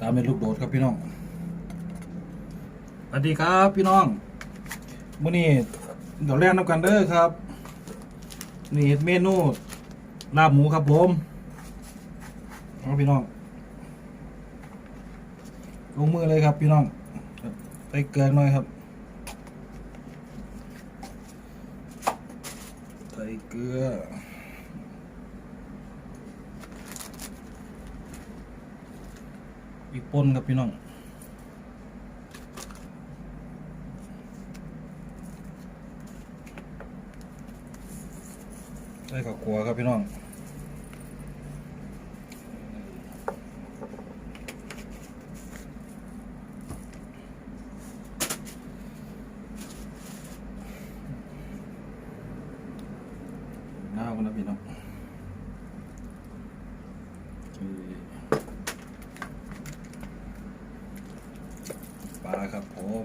ตามเป็นลูกโดดครับพี่น้องสวัสดีครับพี่น้องมื้อนี้เดี๋ยวแรกน้ำกันเด้อครับ นี่เฮ็ดเมนูลาบหมูครับผมเอาพี่น้องลงมือเลยครับพี่น้องใส่เกลือหน่อยครับใส่เกลือ อีกปนครับพี่น้องใส่ข้าวคั่วครับพี่น้องน้าวกันนะพี่น้องโอเค ปลาครับผม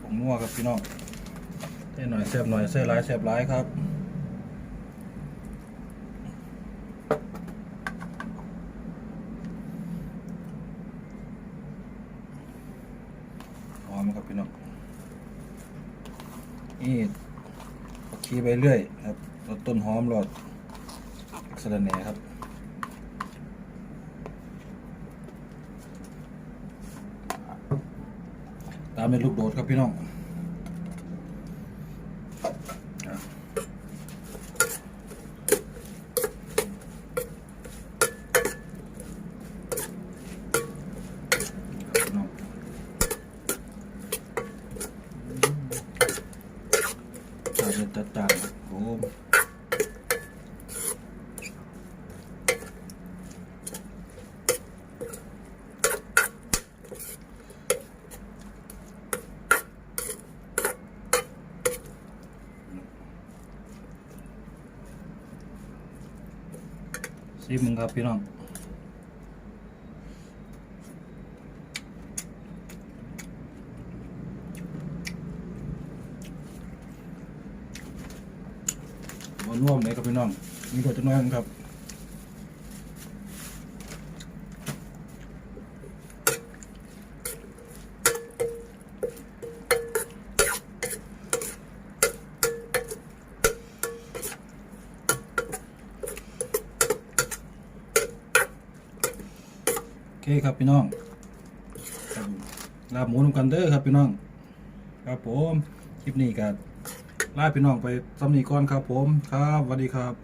ผมนัวครับพี่น้องเส้นหน่อยแซ่บหน่อยเส้นร้ายแซ่บร้ายครับหอมครับพี่น้องนี่ผักชีไปเรื่อยครับต้นหอมรสสะระแหน่ครับ ตามเป็นลูกโดดครับพี่น้องจานจัดจานครั ซิมึงครับพี่น้องบนน่วมเลยครับพี่น้อง มีตัวจะน้อยครับ เคครับพี่น้องครับลาบหมูนำกันเด้อครับพี่น้อง ครับผม คลิปนี้กันลาพี่น้องไปสำนีก่อนครับผม ครับสวัสดีครับ